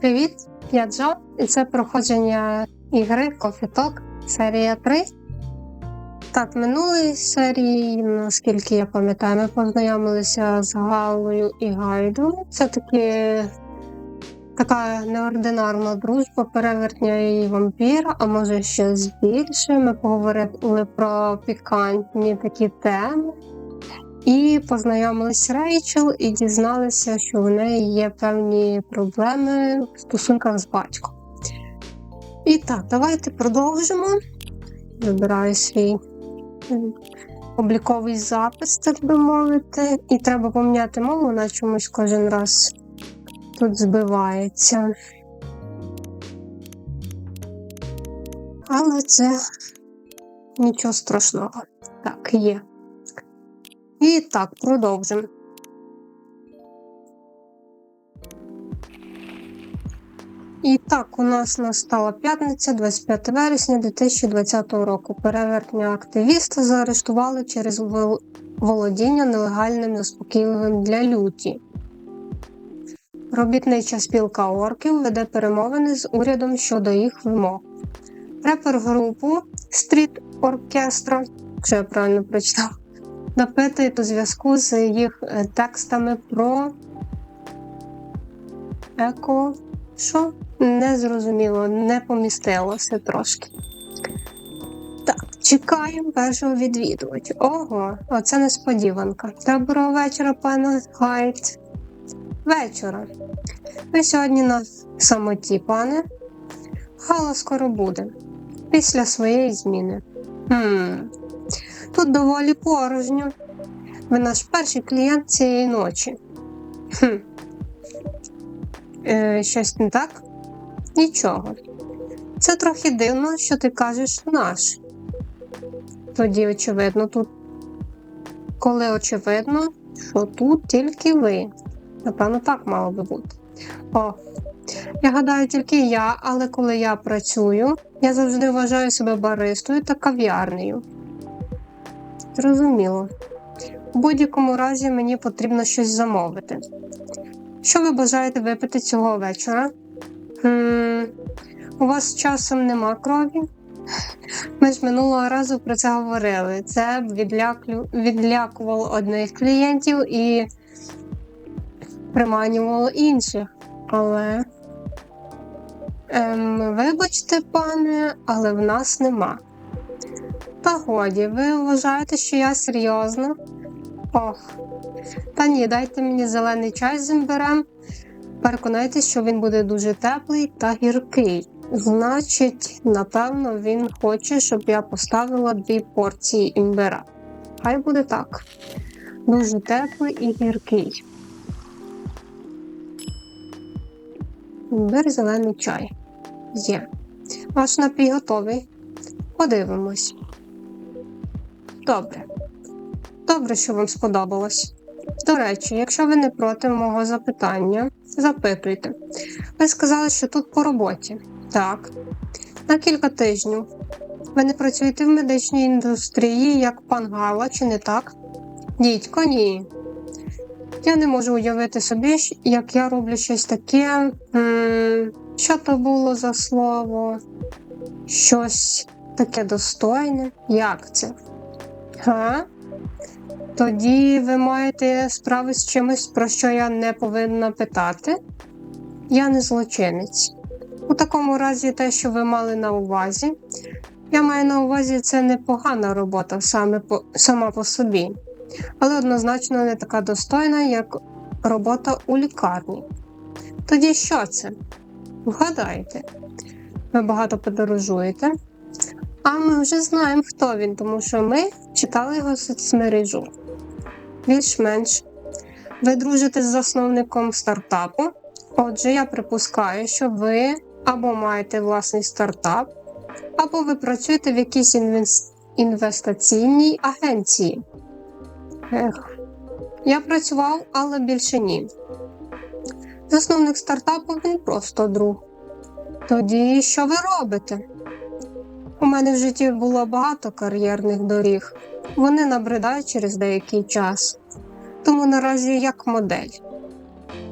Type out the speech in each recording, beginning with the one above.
Привіт, я Джо, і це проходження ігри Talk серія 3. Так, минулої серії, наскільки я пам'ятаю, ми познайомилися з Галою і Гайдом. Це таки така неординарна дружба перевертня і вампіра, а може щось більше. Ми поговорили про пікантні такі теми. І познайомилися з Рейчел і дізналися, що у неї є певні проблеми в стосунках з батьком. І так, давайте продовжимо. Вибираю свій обліковий запис, так би мовити. І треба поміняти мову, вона чомусь кожен раз тут збивається. Але це нічого страшного. Так, є. І так, продовжимо. І так, у нас настала п'ятниця, 25 вересня 2020 року. Перевертня активіста заарештували через володіння нелегальним заспокійливим для люті. Робітнича спілка орків веде перемовини з урядом щодо їх вимог. Репер групу Street Orchestra, якщо я правильно прочитав, допитують у зв'язку з їх е, текстами про еко. Що? Не зрозуміло, не помістилося трошки. Так, чекаємо першого відвідувача. Ого, оце несподіванка. Доброго вечора, пане Гайт. Вечора. Ви сьогодні на самоті, пане. Гала скоро буде. Після своєї зміни. Хм. Тут доволі порожньо. Ви наш перший клієнт цієї ночі. Хм. Е, щось не так? Нічого. Це трохи дивно, що ти кажеш наш. Тоді, очевидно, тут. Коли очевидно, що тут тільки ви. Напевно, так мало би бути. О, я гадаю, тільки я, але коли я працюю, я завжди вважаю себе баристою та кав'ярнею. Зрозуміло. У будь-якому разі мені потрібно щось замовити. Що ви бажаєте випити цього вечора? Хм, у вас часом нема крові? Ми ж минулого разу про це говорили. Це відляклю... відлякувало одних клієнтів і приманювало інших. Але. Ем, вибачте, пане, але в нас нема. Та годі, ви вважаєте, що я серйозно? Ох. Та ні, дайте мені зелений чай з імбирем. Переконайтесь, що він буде дуже теплий та гіркий. Значить, напевно, він хоче, щоб я поставила дві порції імбира. Хай буде так. Дуже теплий і гіркий. Імбир, зелений чай. Є. Ваш напій готовий. Подивимось. Добре. Добре, що вам сподобалось. До речі, якщо ви не проти мого запитання, запитуйте. Ви сказали, що тут по роботі. Так. На кілька тижнів. Ви не працюєте в медичній індустрії, як пан Гала, чи не так? Дідько, ні. Я не можу уявити собі, як я роблю щось таке. Що то було за слово? Щось таке достойне. Як це? Га? Тоді ви маєте справи з чимось, про що я не повинна питати? Я не злочинець. У такому разі, те, що ви мали на увазі, я маю на увазі, це непогана робота саме по, сама по собі, але однозначно не така достойна, як робота у лікарні. Тоді що це? Вгадайте, ви багато подорожуєте, а ми вже знаємо, хто він, тому що ми читали його соцмережу. Більш-менш. Ви дружите з засновником стартапу. Отже, я припускаю, що ви або маєте власний стартап, або ви працюєте в якійсь інвес- інвестиційній агенції. Ех. Я працював, але більше ні. Засновник стартапу він просто друг. Тоді що ви робите? У мене в житті було багато кар'єрних доріг. Вони набридають через деякий час. Тому наразі як модель.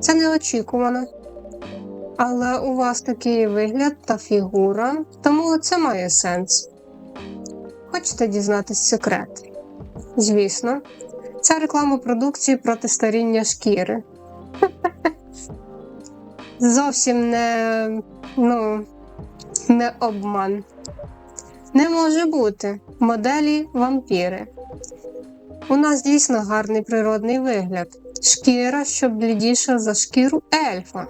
Це неочікувано. Але у вас такий вигляд та фігура, тому це має сенс. Хочете дізнатись секрет? Звісно, це реклама продукції проти старіння шкіри. Зовсім не, ну, не обман. Не може бути моделі вампіри. У нас дійсно гарний природний вигляд. Шкіра, що блідіша за шкіру ельфа.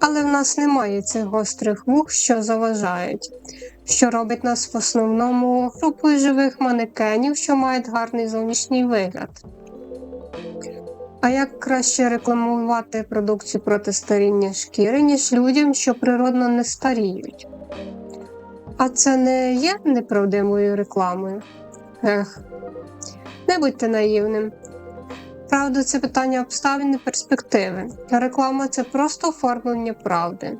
Але в нас немає цих гострих вух, що заважають, що робить нас в основному групою живих манекенів, що мають гарний зовнішній вигляд. А як краще рекламувати продукцію проти старіння шкіри, ніж людям, що природно не старіють? А це не є неправдивою рекламою? Ех, не будьте наївним. Правда, це питання обставин і перспективи. Реклама це просто оформлення правди.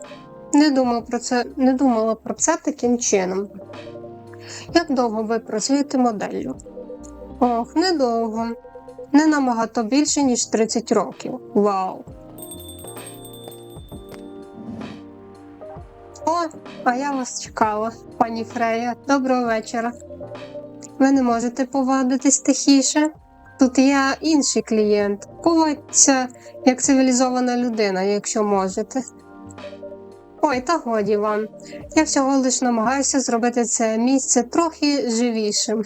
Не думав про це, не думала про це таким чином. Як довго ви працюєте моделлю? Ох, недовго. Не набагато більше, ніж 30 років. Вау! О, а я вас чекала, пані Фрея. Доброго вечора. Ви не можете повадитись тихіше? Тут я інший клієнт. Поводьтеся як цивілізована людина, якщо можете. Ой, та годі вам. Я всього лиш намагаюся зробити це місце трохи живішим.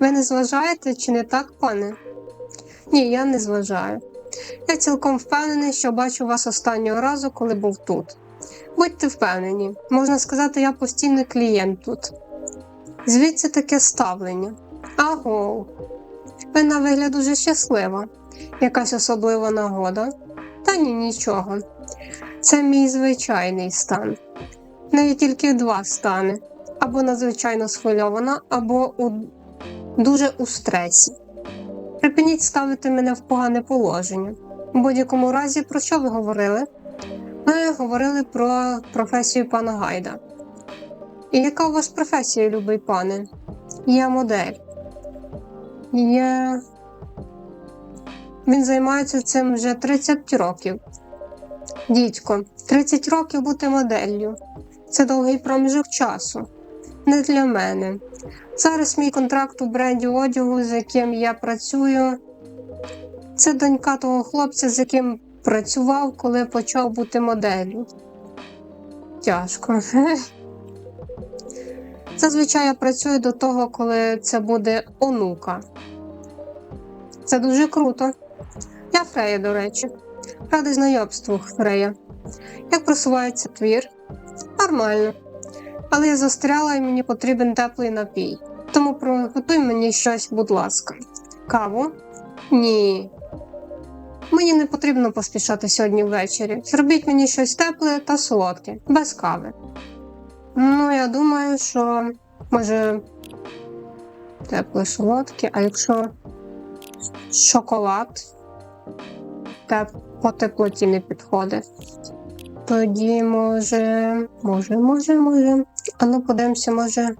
Ви не зважаєте, чи не так, пане? Ні, я не зважаю. Я цілком впевнений, що бачу вас останнього разу, коли був тут. Будьте впевнені, можна сказати, я постійний клієнт тут. Звідси таке ставлення. Аго, ви на вигляд дуже щаслива. Якась особлива нагода? Та ні, нічого. Це мій звичайний стан. Неї тільки два стани: або надзвичайно схвильована, або у... дуже у стресі. Припиніть ставити мене в погане положення. У будь-якому разі, про що ви говорили? Говорили про професію пана Гайда. І яка у вас професія, любий пане? Я модель. Я... Він займається цим вже 30 років. Дідько, 30 років бути моделлю. Це довгий проміжок часу. Не для мене. Зараз мій контракт у бренді одягу, з яким я працюю. Це донька того хлопця, з яким працював, коли почав бути моделлю. Тяжко. Зазвичай я працюю до того, коли це буде онука. Це дуже круто. Я Фрея, до речі. Радий знайомству, Фрея. Як просувається твір? Нормально. Але я застряла і мені потрібен теплий напій. Тому приготуй мені щось, будь ласка. Каву? Ні. Мені не потрібно поспішати сьогодні ввечері. Зробіть мені щось тепле та солодке, без кави. Ну, я думаю, що може тепле солодке, а якщо шоколад теп... по теплоті не підходить. Тоді може, може, може, може. А ну подивимося, може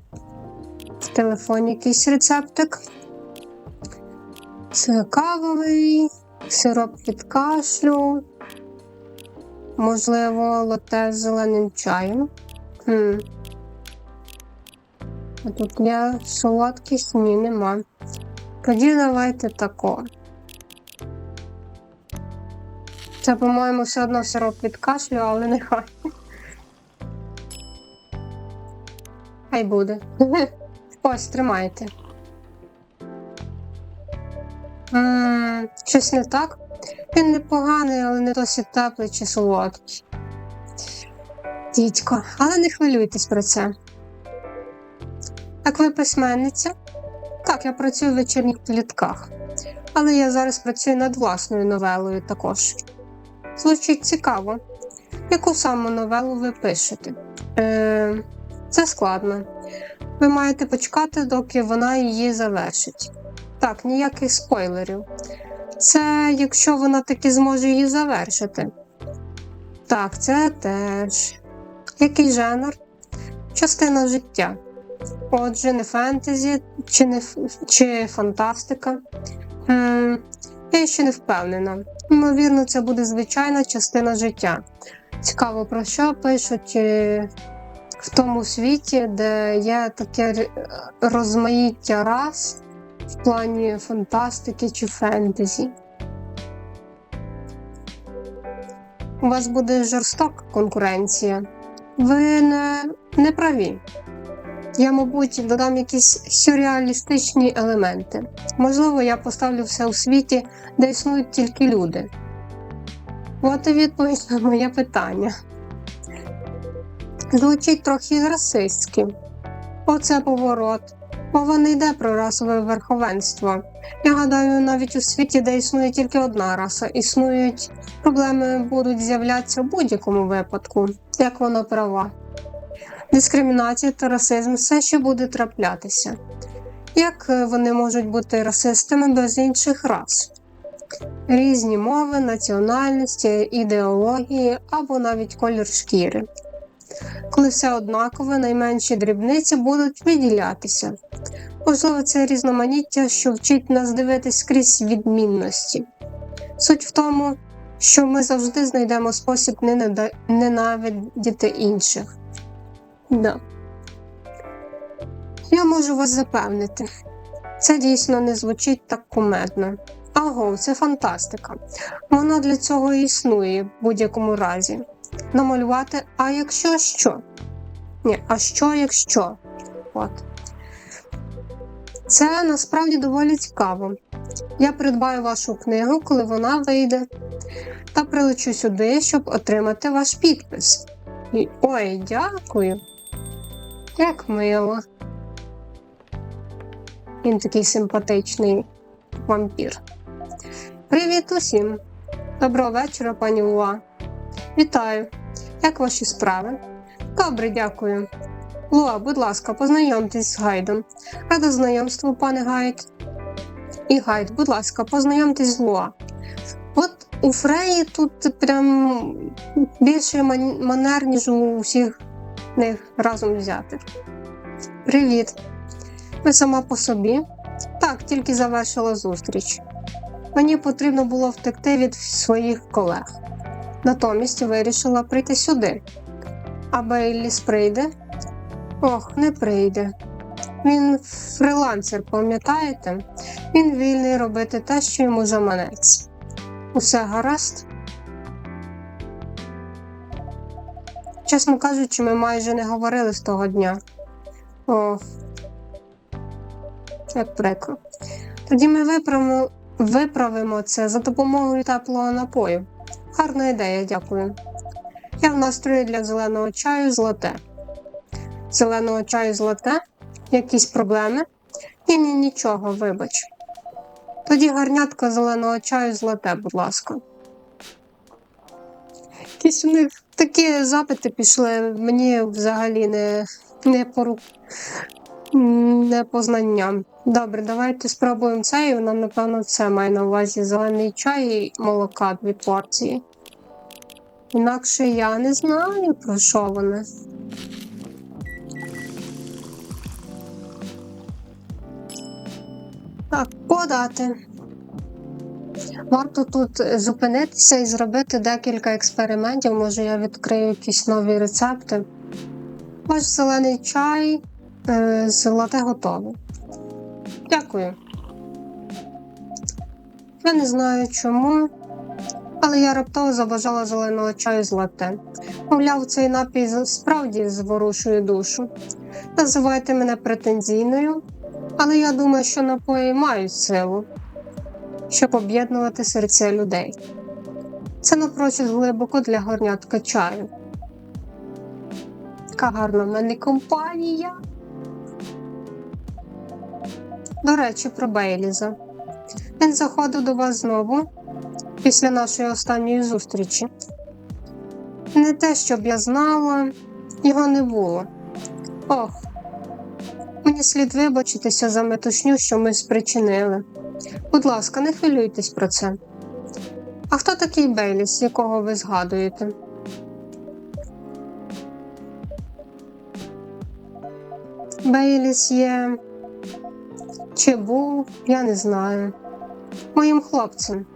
в телефоні якийсь рецептик. Це кавовий, сироп від кашлю, можливо, лате з зеленим чаєм. Хм. А тут для солодких ні, нема. Тоді давайте тако. Це, по-моєму, все одно сироп від кашлю, але нехай. Хай буде. Ось, тримайте. М, Щось не так. Він непоганий, але не досить теплий чи солодкий. Дідько, але не хвилюйтесь про це. Так ви письменниця? Так, я працюю в вечірніх плітках. Але я зараз працюю над власною новелою також. Звучить цікаво. Яку саме новелу ви пишете? Е, Це складно. Ви маєте почекати, доки вона її завершить. Так, ніяких спойлерів. Це якщо вона таки зможе її завершити. Так, це теж. Який жанр? Частина життя. Отже, не фентезі чи не чи фантастика. М, Я ще не впевнена. Ймовірно, це буде звичайна частина життя. Цікаво, про що пишуть е, в тому світі, де є таке розмаїття рас в плані фантастики чи фентезі. У вас буде жорстока конкуренція. Ви не, не праві. Я, мабуть, додам якісь сюрреалістичні елементи. Можливо, я поставлю все у світі, де існують тільки люди. От і відповідь на моє питання. Звучить трохи расистськи. Оце поворот. Мова не йде про расове верховенство. Я гадаю, навіть у світі, де існує тільки одна раса, існують проблеми будуть з'являтися в будь-якому випадку, як вона права. Дискримінація та расизм все ще буде траплятися. Як е, вони можуть бути расистами без інших рас? Різні мови, національності, ідеології або навіть колір шкіри. Коли все однакове, найменші дрібниці будуть виділятися. Можливо, це різноманіття, що вчить нас дивитись крізь відмінності. Суть в тому, що ми завжди знайдемо спосіб ненавидіти інших. Да. Я можу вас запевнити, це дійсно не звучить так кумедно. Аго, це фантастика. Вона для цього існує в будь-якому разі. Намалювати, а якщо що? Ні, а що якщо? От. Це насправді доволі цікаво. Я придбаю вашу книгу, коли вона вийде, та прилечу сюди, щоб отримати ваш підпис. Ой, дякую. Як мило. Він такий симпатичний вампір. Привіт усім! Доброго вечора, пані Луа. Вітаю. Як ваші справи? Добре, дякую. Луа, будь ласка, познайомтесь з гайдом. Рада знайомству, пане Гайд. І Гайд, будь ласка, познайомтесь з Луа. От у Фреї тут прям більше манер, ніж у всіх них разом взяти. Привіт. Ви сама по собі? Так, тільки завершила зустріч. Мені потрібно було втекти від своїх колег. Натомість вирішила прийти сюди. А Бейліс прийде? Ох, не прийде. Він фрилансер, пам'ятаєте? Він вільний робити те, що йому заманеться. Усе гаразд? Чесно кажучи, ми майже не говорили з того дня. Ох, як прикро. Тоді ми виправимо, виправимо це за допомогою теплого напою. Гарна ідея, дякую. Я в настрої для зеленого чаю з. Зеленого чаю з лате? Якісь проблеми? Ні, ні, нічого, вибач. Тоді гарнятка зеленого чаю з лате, будь ласка. Якісь у них такі запити пішли, мені взагалі не, не по рук, не по. Добре, давайте спробуємо це, і вона, напевно, це має на увазі зелений чай і молока дві порції. Інакше я не знаю, про що вони. Так, подати. Варто тут зупинитися і зробити декілька експериментів. Може, я відкрию якісь нові рецепти. Ваш зелений чай е, з лате готовий. Дякую. Я не знаю чому, але я раптово забажала зеленого чаю з лате. Мовляв, цей напій справді зворушує душу. Називайте мене претензійною, але я думаю, що напої мають силу, щоб об'єднувати серця людей. Це напрочуд глибоко для горнятка чаю. Яка гарна в мене компанія. До речі, про Бейліза. Він заходив до вас знову після нашої останньої зустрічі. Не те, щоб я знала, його не було. Ох, мені слід вибачитися за метушню, що ми спричинили. Будь ласка, не хвилюйтесь про це. А хто такий Бейліс, якого ви згадуєте? Бейліс є. Чи був, я не знаю. Моїм хлопцем.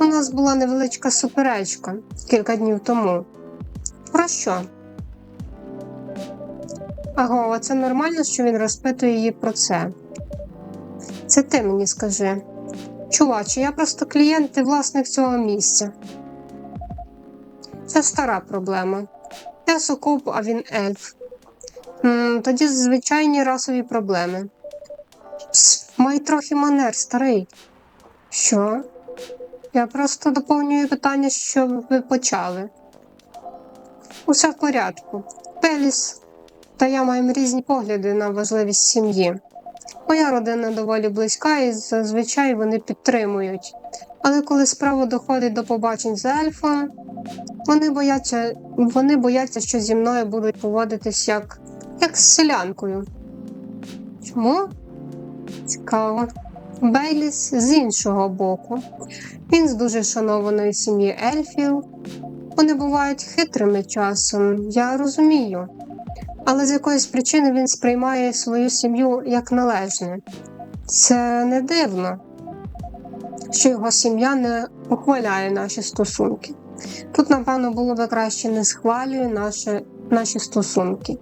У нас була невеличка суперечка кілька днів тому. Про що? Аго, це нормально, що він розпитує її про це. Це ти мені скажи. Чуваче, я просто клієнт і власник цього місця. Це стара проблема. Я сукуп, а він ельф. М, тоді звичайні расові проблеми. Пс, май трохи манер, старий. Що? Я просто доповнюю питання, що ви почали. Усе в порядку. Пеліс та я маємо різні погляди на важливість сім'ї. Моя родина доволі близька і зазвичай вони підтримують. Але коли справа доходить до побачень з ельфом, вони бояться, вони бояться, що зі мною будуть поводитись як, як з селянкою. Чому? Цікаво. Бейліс з іншого боку. Він з дуже шанованої сім'ї ельфів. Вони бувають хитрими часом, я розумію. Але з якоїсь причини він сприймає свою сім'ю як належне. Це не дивно, що його сім'я не ухваляє наші стосунки. Тут, напевно, було би краще не схвалює наші, наші стосунки.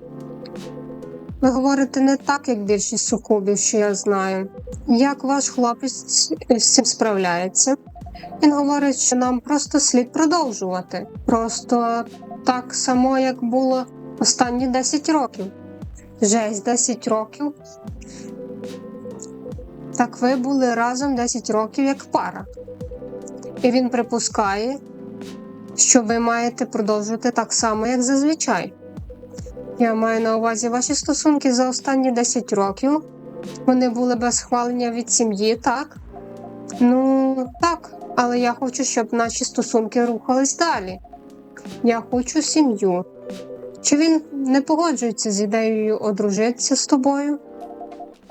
Ви говорите не так, як більшість сукубів, що я знаю. Як ваш хлопець з цим справляється? Він говорить, що нам просто слід продовжувати. Просто так само, як було останні 10 років. Жесть 10 років. Так ви були разом 10 років як пара. І він припускає, що ви маєте продовжувати так само, як зазвичай. Я маю на увазі ваші стосунки за останні 10 років. Вони були без схвалення від сім'ї, так? Ну, так, але я хочу, щоб наші стосунки рухались далі. Я хочу сім'ю. Чи він не погоджується з ідеєю одружитися з тобою?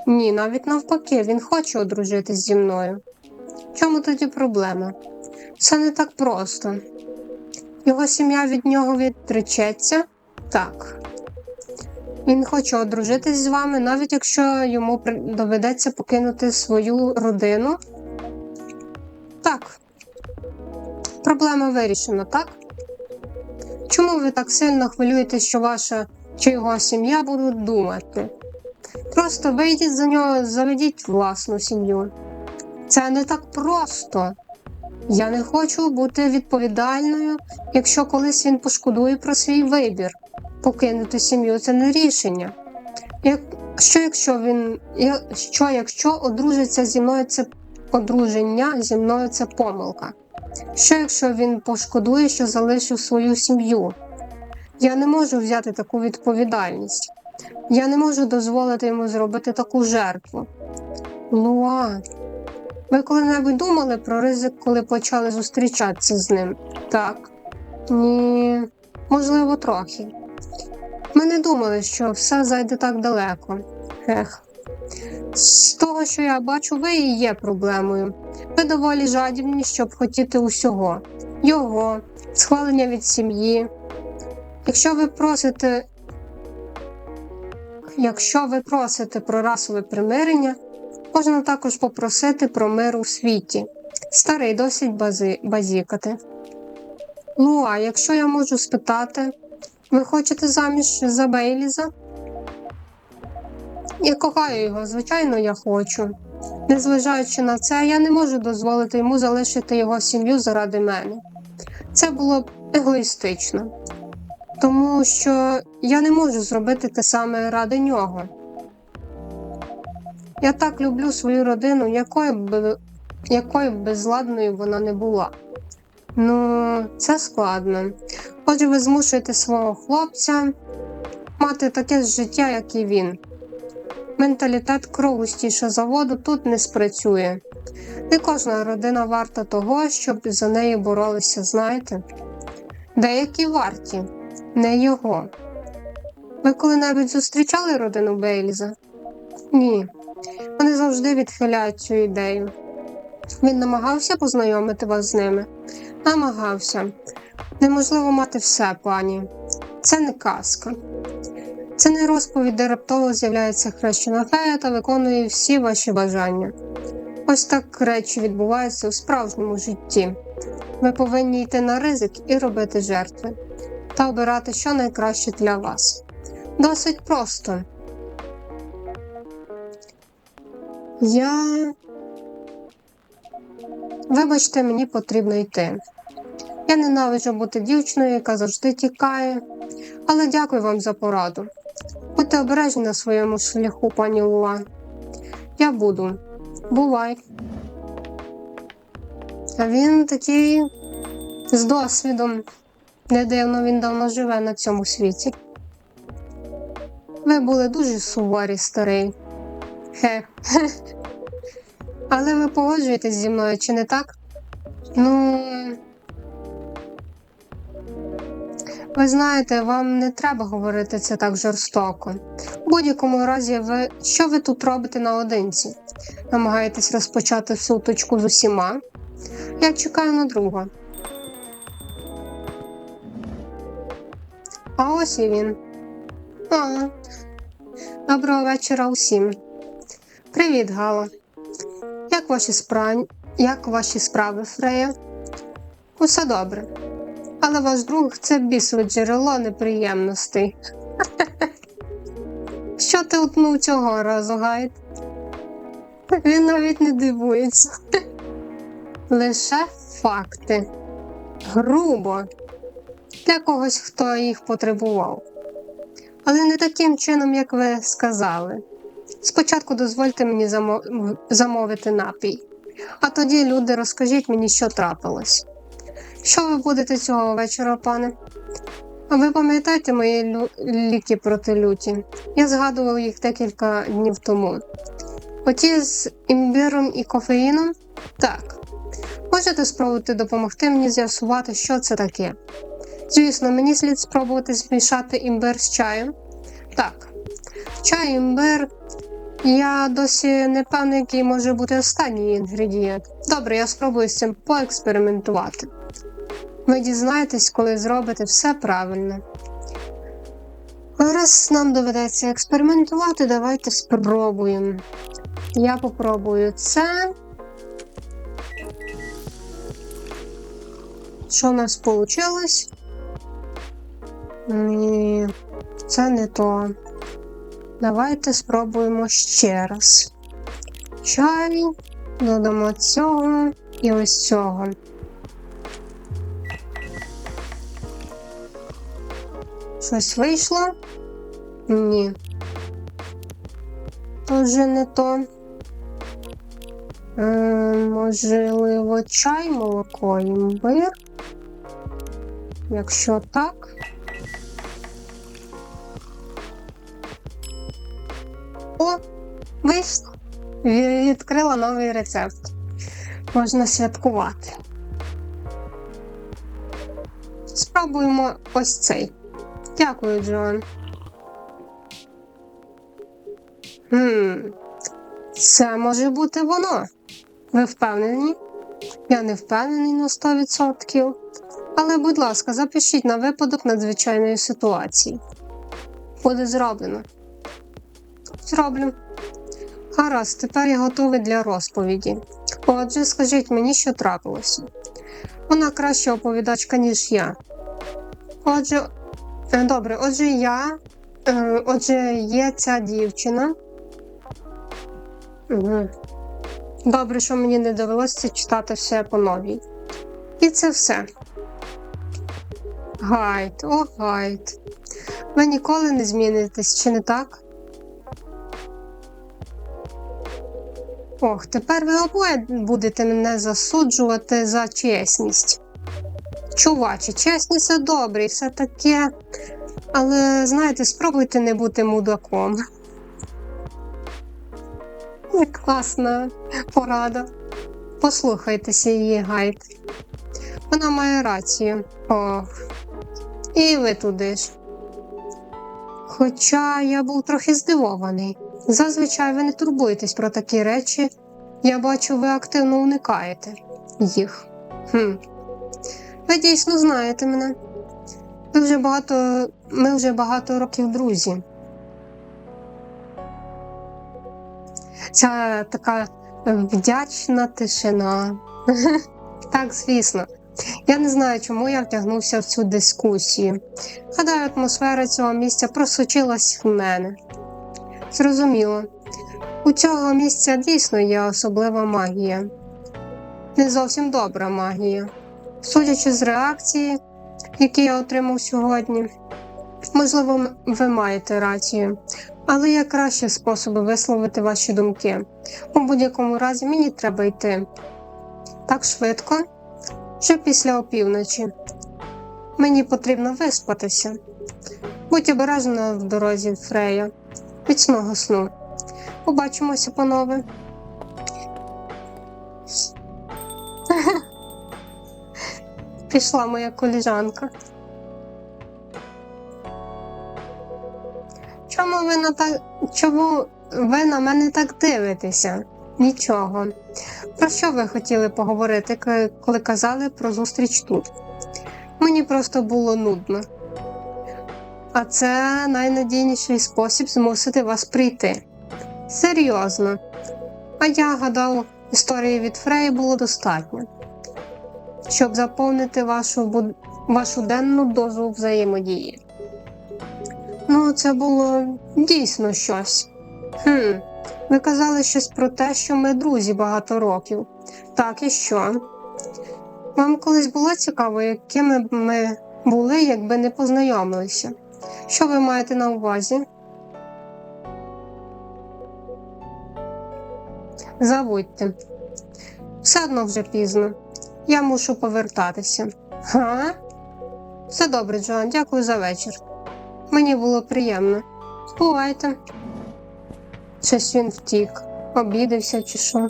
Ні, навіть навпаки, він хоче одружитись зі мною. Чому тоді проблема? Все не так просто. Його сім'я від нього відречеться? Так. Він хоче одружитись з вами, навіть якщо йому доведеться покинути свою родину. Так. Проблема вирішена, так? Чому ви так сильно хвилюєте, що ваша чи його сім'я будуть думати? Просто вийдіть за нього, заведіть власну сім'ю. Це не так просто. Я не хочу бути відповідальною, якщо колись він пошкодує про свій вибір. Покинути сім'ю це не рішення. Як, Що якщо він що, якщо одружиться зі мною це одруження зі мною це помилка? Що якщо він пошкодує, що залишив свою сім'ю? Я не можу взяти таку відповідальність. Я не можу дозволити йому зробити таку жертву. Луа, ви коли-небудь думали про ризик, коли почали зустрічатися з ним? Так. Ні, можливо, трохи. Ми не думали, що все зайде так далеко. Ех. З того, що я бачу, ви і є проблемою. Ви доволі жадібні, щоб хотіти усього, його, схвалення від сім'ї. Якщо ви просите, якщо ви просите про расове примирення, можна також попросити про мир у світі. Старий досить бази, базікати. Ну, а якщо я можу спитати, ви хочете заміж за Бейліза? Я кохаю його, звичайно, я хочу. Незважаючи на це, я не можу дозволити йому залишити його сім'ю заради мене. Це було б егоїстично, тому що я не можу зробити те саме ради нього. Я так люблю свою родину, якою б якою б безладною вона не була. Ну, це складно. Отже, ви змушуєте свого хлопця мати таке життя, як і він. Менталітет кров густіше заводу тут не спрацює. Не кожна родина варта того, щоб за неї боролися, знаєте? Деякі варті, не його. Ви коли-небудь зустрічали родину Бейліза? Ні. Вони завжди відхиляють цю ідею. Він намагався познайомити вас з ними? Намагався. Неможливо мати все, пані. Це не казка. Це не розповідь, де раптово з'являється хрещена фея та виконує всі ваші бажання. Ось так речі відбуваються у справжньому житті. Ви повинні йти на ризик і робити жертви. та обирати, що найкраще для вас. Досить просто. Я. Вибачте, мені потрібно йти. Я ненавиджу бути дівчиною, яка завжди тікає, але дякую вам за пораду. Будьте обережні на своєму шляху, пані Луа. Я буду. Бувай. А він такий з досвідом. Не дивно він давно живе на цьому світі. Ви були дуже суворі, старий. Хе. Але ви погоджуєтесь зі мною, чи не так? Ну. Ви знаєте, вам не треба говорити це так жорстоко. У будь-якому разі, ви що ви тут робите наодинці? Намагаєтесь розпочати суточку з усіма? Я чекаю на друга. А ось і він. А, доброго вечора усім. Привіт, Гало. Як ваші справи? Як ваші справи, Фрея? Усе добре. Але ваш друг це бісове джерело неприємностей. Що ти утнув цього разу, Гайд? Він навіть не дивується. Лише факти. Грубо для когось, хто їх потребував. Але не таким чином, як ви сказали. Спочатку дозвольте мені замо- замовити напій, а тоді, люди, розкажіть мені, що трапилось. Що ви будете цього вечора, пане? А ви пам'ятаєте мої лю- ліки проти люті? Я згадував їх декілька днів тому. Оті з імбиром і кофеїном? Так. Можете спробувати допомогти мені з'ясувати, що це таке? Звісно, мені слід спробувати змішати імбир з чаєм. Так. Чай, імбир. Я досі не певний, який може бути останній інгредієнт. Добре, я спробую з цим поекспериментувати. Ви дізнаєтесь, коли зробите все правильно. Раз нам доведеться експериментувати, давайте спробуємо. Я попробую це. Що у нас вийшло? Ні, це не то. Давайте спробуємо ще раз. Чай, додамо цього і ось цього. Щось вийшло? Ні. То вже не то. Е, можливо, чай, молоко, імбир. Якщо так. О, вийшло. Відкрила новий рецепт. Можна святкувати. Спробуємо ось цей. Дякую, Джон. Хм, це може бути воно. Ви впевнені? Я не впевнений на 100%. Але, будь ласка, запишіть на випадок надзвичайної ситуації. Буде зроблено. Зроблю. Гаразд, тепер я готовий для розповіді. Отже, скажіть мені, що трапилося. Вона краща оповідачка, ніж я. Отже, добре, отже, я. е, Отже, є ця дівчина. Добре, що мені не довелося читати все по новій. І це все. Гайд, о, гайд. Ви ніколи не змінитесь, чи не так? Ох, тепер ви обоє будете мене засуджувати за чесність. Чувачі, добре і все таке. Але знаєте, спробуйте не бути мудаком. Класна порада. Послухайтеся її гайд. Вона має рацію. Ох. І ви туди ж. Хоча я був трохи здивований. Зазвичай ви не турбуєтесь про такі речі. Я бачу, ви активно уникаєте їх. Хм. Ви дійсно знаєте мене. Ви вже багато. Ми вже багато років друзі. Ця така вдячна тишина. Так, звісно, Я не знаю, чому я втягнувся в цю дискусію. Гадаю, атмосфера цього місця просочилась в мене. Зрозуміло. У цього місця дійсно є особлива магія. Не зовсім добра магія. Судячи з реакції, які я отримав сьогодні, можливо, ви маєте рацію, але є кращі способи висловити ваші думки. У будь-якому разі мені треба йти. Так швидко, вже після опівночі. Мені потрібно виспатися. Будь обережна в дорозі, Фрея. Міцного сну. Побачимося, панове. Пішла моя коліжанка. Чому ви на так... Чому ви на мене так дивитеся? Нічого. Про що ви хотіли поговорити, коли казали про зустріч тут? Мені просто було нудно. А це найнадійніший спосіб змусити вас прийти. Серйозно. А я гадав, історії від Фреї було достатньо, щоб заповнити вашу, вашу денну дозу взаємодії. Ну, це було дійсно щось. Хм, ви казали щось про те, що ми друзі багато років. Так і що? Вам колись було цікаво, якими б ми були, якби не познайомилися? Що ви маєте на увазі? Забудьте. Все одно вже пізно. Я мушу повертатися. Га? Все добре, Джоан, дякую за вечір. Мені було приємно. Бувайте. Щось він втік, обідався чи що.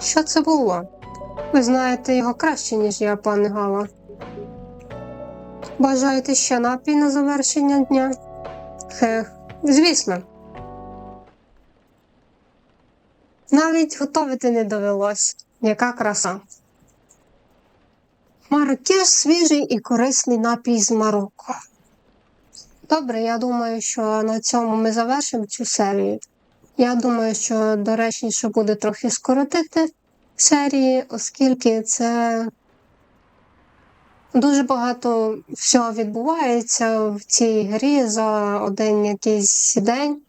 Що це було? Ви знаєте його краще, ніж я, пане Гала. Бажаєте ще напій на завершення дня? Хех, звісно. Навіть готовити не довелось. Яка краса. Маракеш свіжий і корисний напій з Марокко. Добре, я думаю, що на цьому ми завершимо цю серію. Я думаю, що доречніше буде трохи скоротити серії, оскільки це дуже багато всього відбувається в цій грі за один якийсь день.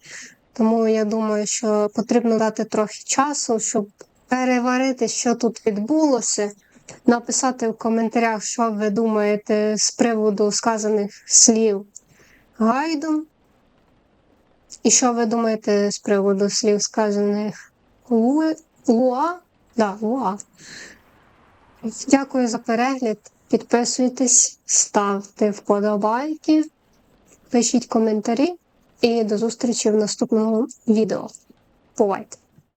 Тому я думаю, що потрібно дати трохи часу, щоб переварити, що тут відбулося, написати в коментарях, що ви думаєте з приводу сказаних слів гайдом. І що ви думаєте з приводу слів сказаних Лу... Луа? Да, Луа. Дякую за перегляд. Підписуйтесь, ставте вподобайки, пишіть коментарі і до зустрічі в наступному відео. Бувайте!